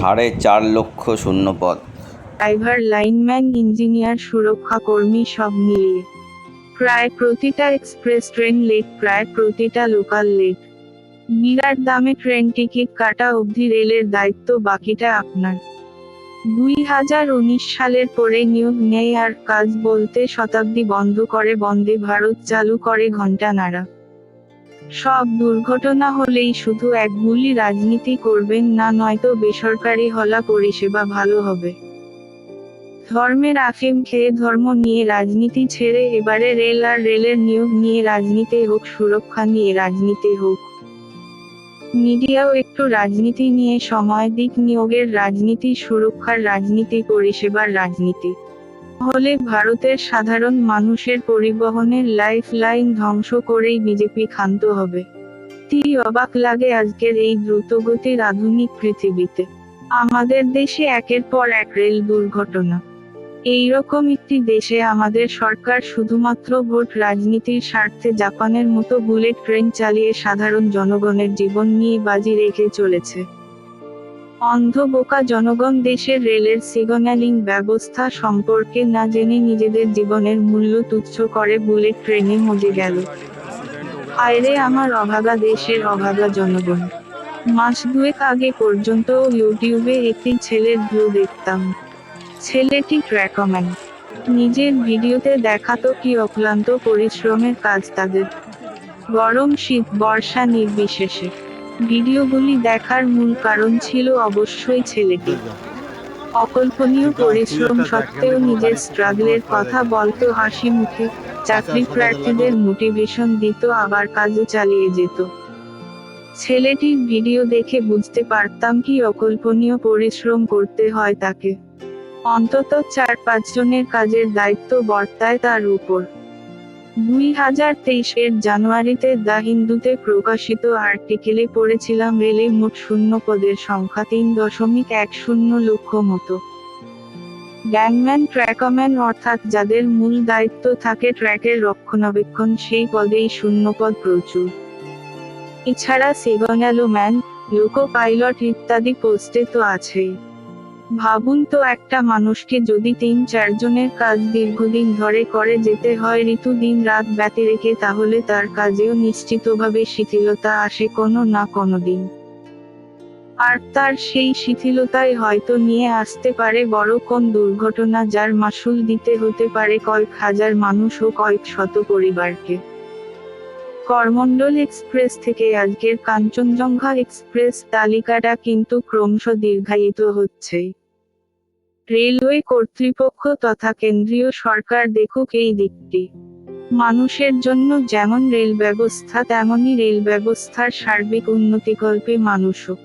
সাড়ে চার লক্ষ শূন্যপদ ড্রাইভার, লাইনম্যান, ইঞ্জিনিয়ার, সুরক্ষা কর্মী সব মিলিয়ে। প্রায় প্রতিটা এক্সপ্রেস ট্রেন লেট প্রায় প্রতিটা লোকাল লেট বিরাট দামে ট্রেন টিকিট কাটা অবধি রেলের দায়িত্ব বাকিটা আপনার। দুই হাজার উনিশ সালের পরে নিয়োগ নেই আর কাজ বলতে শতাব্দী বন্ধ করে বন্দে ভারত চালু করে ঘণ্টা নাড়া। সব দুর্ঘটনা হলেই শুধু এক গুলি রাজনীতি করবেন না, নয়তো বেসরকারি হলা পরিষেবা ভালো হবে। ধর্মের আফিম খেয়ে ধর্ম নিয়ে রাজনীতি ছেড়ে এবারে রেল আর রেলের নিয়োগ নিয়ে রাজনীতি হোক, সুরক্ষা নিয়ে রাজনীতি হোক। মিডিয়াও একটু রাজনীতি নিয়ে সময় দিক, নিয়োগের রাজনীতি, সুরক্ষার রাজনীতি, পরিষেবার রাজনীতি। হলে ভারতের সাধারণ মানুষের পরিবহনের লাইফ লাইন ধ্বংস করেই বিজেপি ক্ষান্ত হবে। কি অবাক লাগে আজকের এই দ্রুতগতির আধুনিক পৃথিবীতে। আমাদের দেশে একের পর এক রেল দুর্ঘটনা। এইরকম একটি দেশে আমাদের সরকার শুধুমাত্র ভোট রাজনীতির স্বার্থে জাপানের মতো বুলেট ট্রেন চালিয়ে সাধারণ জনগণের জীবন নিয়ে বাজি রেখে চলেছে। অন্ধ বোকা জনগণ দেশের রেলের সিগন্যালিং ব্যবস্থা সম্পর্কে না জেনে নিজেদের জীবনের মূল্য তুচ্ছ করে বুলেট ট্রেনে মজে গেল। আয়রে আমার অভাগা দেশের অভাগা জনগণ। মাস দুয়েক আগে পর্যন্ত ইউটিউবে একটি ছেলের ভিউ দেখতাম। ছেলেটি ট্র্যাকম্যান। নিজের ভিডিওতে দেখাতো কি অক্লান্ত পরিশ্রমের কাজ তাদের। গরম শীত, বর্ষা নির্বিশেষে। ভিডিওগুলি দেখার মূল কারণ ছিল অবশ্যই ছেলেটি। অকল্পনীয় পরিশ্রম সত্ত্বেও নিজের স্ট্রাগলের কথা বলতো হাসি মুখে চাকরি প্রার্থীদের মোটিভেশন দিত, আবার কাজও চালিয়ে যেত। ছেলেটির ভিডিও দেখে বুঝতে পারতাম কি অকল্পনীয় পরিশ্রম করতে হয় তাকে। অন্তত চার পাঁচজনের কাজের দায়িত্ব বর্তায় তার উপর। দুই হাজার তেইশের জানুয়ারিতে দ্য হিন্দুতে প্রকাশিত আর্টিকেলে পড়েছিলাম রেলে মোট শূন্য পদের সংখ্যা তিন দশমিক এক শূন্য লক্ষ মতো। গ্যাংম্যান, ট্র্যাকম্যান অর্থাৎ যাদের মূল দায়িত্ব থাকে ট্র্যাকের রক্ষণাবেক্ষণ, সেই পদেই শূন্যপদ প্রচুর। এছাড়া সিগন্যালো ম্যান লোকো পাইলট ইত্যাদি পোস্টে তো আছেই। ভাবুন তো একটা মানুষকে যদি তিন চারজনের কাজ দীর্ঘদিন ধরে করে যেতে হয়, ঋতু দিন রাত ব্যতি রেখে, তাহলে তার কাজেও নিশ্চিতভাবে শিথিলতা আসে কোনো না কোনো দিন আর তার সেই শিথিলতায় হয়তো নিয়ে আসতে পারে বড় কোন দুর্ঘটনা যার মাসুল দিতে হতে পারে কয়েক হাজার মানুষ ও কয়েক শত পরিবারকে। করমণ্ডল এক্সপ্রেস থেকে আজকের কাঞ্চনজঙ্ঘা এক্সপ্রেস তালিকাটা কিন্তু ক্রমশ দীর্ঘায়িত হচ্ছেই রেলওয়ে কর্তৃপক্ষ তথা কেন্দ্রীয় সরকার দেখুক এই দিকটি। মানুষের জন্য যেমন রেল ব্যবস্থা, তেমনই রেল ব্যবস্থার সার্বিক উন্নতিকল্পে মানুষও।